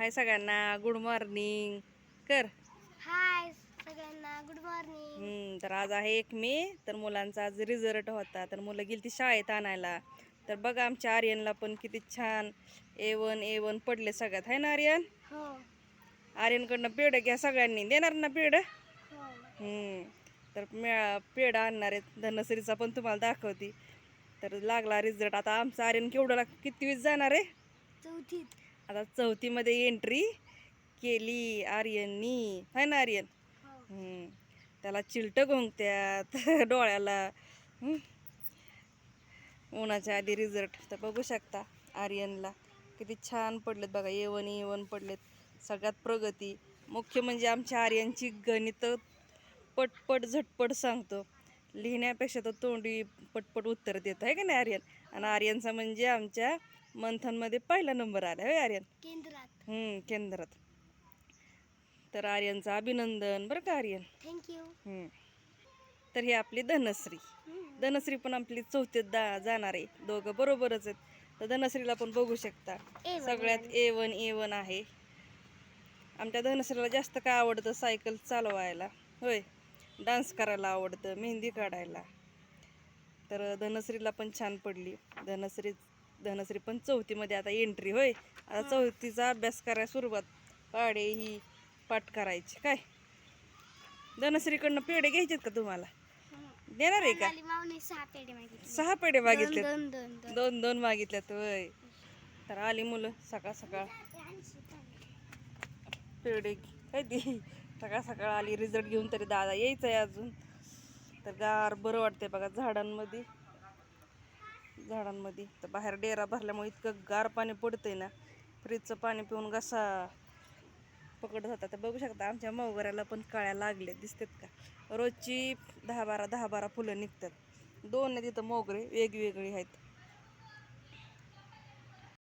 हाय सगळ्यांना good morning कर. हाय सगळ्यांना गुड मॉर्निंग तर आज आहे एक मे तर मुलांचा आज रिझल्ट होता. तर मुलं गेली ती शाळेत आणायला. तर बघा आमच्या आर्यनला पण किती छान ए वन ए वन पडले सगळ्यात. आहे ना आर्यन? हो. आर्यनकडनं पेढं घ्या सगळ्यांनी. देणार ना पेढं? हो. तर मिळा पेढं आणणार आहेत. धनश्रीचा पण तुम्हाला दाखवते. तर लागला रिझल्ट आता आमचा आर्यन केवढं लाग किती जाणार आहे? चौथीत. आता चौथीमध्ये एंट्री केली आर्यननी. आहे ना आर्यन? त्याला चिलट घोंगत्यात डोळ्याला. उन्हाच्या आधी रिझल्ट तर बघू शकता आर्यनला. किती छान पडलेत बघा. येवन येवन पडलेत. सगळ्यात प्रगती. मुख्य म्हणजे आमच्या आर्यनची गणितं पटपट झटपट सांगतो. लिहिण्यापेक्षा तर तोंडी पटपट उत्तर देतो आहे का नाही आर्यन? आणि आर्यनचा म्हणजे आमच्या मंथनमध्ये पहिला नंबर आला होय आर्यन? केंद्रात. हम्म, केंद्रात. तर आर्यनचं अभिनंदन बरं का आर्यन? थँक्यू हम्म. तर ही आपली धनश्री. धनश्री पण आपली चौथीत दा जाणार आहे. दोघं बरोबरच आहेत. तर धनश्रीला पण बघू शकता. A1 सगळ्यात ए वन ए वन आहे. आमच्या धनश्रीला जास्त काय आवडतं सायकल चालवायला? होय. डान्स करायला आवडतं मेहंदी काढायला. तर धनश्रीला पण छान पडली. धनश्री धनश्री पण चौथीमध्ये आता एंट्री होय. आता चौथीचा अभ्यास करायला सुरुवात. पाडे ही पाठ करायची. काय? धनश्रीकडनं पेढे घ्यायचेत का तुम्हाला? देणार आहे का? सहा पेढे मागितले दोन दोन मागितल्यात होय. तर आली मुलं सकाळ सकाळ. पेढे काय ती? सकाळ सकाळ आली रिझल्ट घेऊन तरी दादा यायचं आहे अजून. तर गार बरं वाटते बघा झाडांमध्ये. झाडांमध्ये. तर बाहेर डेरा भरल्यामुळे इतकं गार पाणी पडतंय ना. फ्रीजचं पाणी पिऊन घसा पकडत होता. तर बघू शकता आमच्या मोगऱ्याला पण काळ्या लागल्या. दिसतात का? रोजची दहा बारा दहा बारा फुलं निघतात. दोन आहेत तिथं मोगरे वेगवेगळी आहेत.